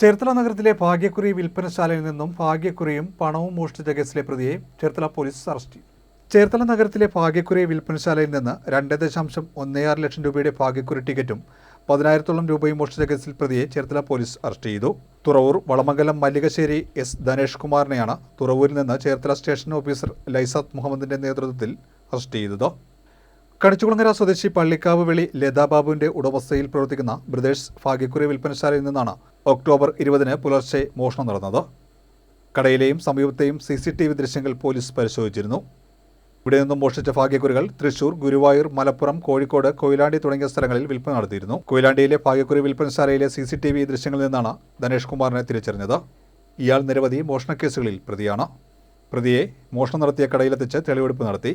ചേർത്തല നഗരത്തിലെ ഭാഗ്യക്കുറി വിൽപ്പനശാലയിൽ നിന്നും ഭാഗ്യക്കുറിയും പണവും മോഷ്ടിച്ച കേസിലെ പ്രതിയെ ചേർത്തല പോലീസ് അറസ്റ്റ് ചെയ്തു. ചേർത്തല നഗരത്തിലെ ഭാഗ്യക്കുറി വിൽപ്പനശാലയിൽ നിന്ന് രണ്ട് ദശാംശം ഒന്നേആറ് ലക്ഷം രൂപയുടെ ഭാഗ്യക്കുറി ടിക്കറ്റും പതിനായിരത്തോളം രൂപയും മോഷ്ടിച്ച കേസിൽ പ്രതിയെ ചേർത്തല പോലീസ് അറസ്റ്റ് ചെയ്തു. തുറവൂർ വളമംഗലം മല്ലികശ്ശേരി എസ് ധനേഷ് കുമാറിനെയാണ് തുറവൂരിൽ നിന്ന് ചേർത്തല സ്റ്റേഷൻ ഓഫീസർ ലൈസാത്ത് മുഹമ്മദിന്റെ നേതൃത്വത്തിൽ അറസ്റ്റ് ചെയ്തത്. കണിച്ചുകുളങ്ങര സ്വദേശി പള്ളിക്കാവ് വെളി ലതാബാബുവിന്റെ ഉടമസ്ഥയിൽ പ്രവർത്തിക്കുന്ന ബ്രദേഴ്സ് ഭാഗ്യക്കുറി വിൽപ്പനശാലയിൽ നിന്നാണ് ഒക്ടോബർ ഇരുപതിന് പുലർച്ചെ മോഷണം നടന്നത്. കടയിലെയും സമീപത്തെയും സി സി ടി വി ദൃശ്യങ്ങൾ പോലീസ് പരിശോധിച്ചിരുന്നു. ഇവിടെ നിന്നും മോഷ്ടിച്ച ഭാഗ്യക്കുറികൾ തൃശൂർ ഗുരുവായൂർ മലപ്പുറം കോഴിക്കോട് കൊയിലാണ്ടി തുടങ്ങിയ സ്ഥലങ്ങളിൽ വിൽപ്പന നടത്തിയിരുന്നു. കൊയിലാണ്ടിയിലെ ഭാഗ്യക്കുറി വിൽപ്പനശാലയിലെ സി സി ടി വി ദൃശ്യങ്ങളിൽ നിന്നാണ് ധനേഷ് കുമാറിനെ തിരിച്ചറിഞ്ഞത്. ഇയാൾ നിരവധി മോഷണക്കേസുകളിൽ പ്രതിയാണ്. പ്രതിയെ മോഷണം നടത്തിയ കടയിലെത്തിച്ച് തെളിവെടുപ്പ് നടത്തി.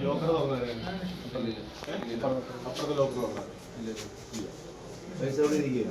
തുറന്നേ അപ്പുറത്തെ ലോക്കർ തുറന്നേ പൈസ അവിടെ ഇരിക്കുക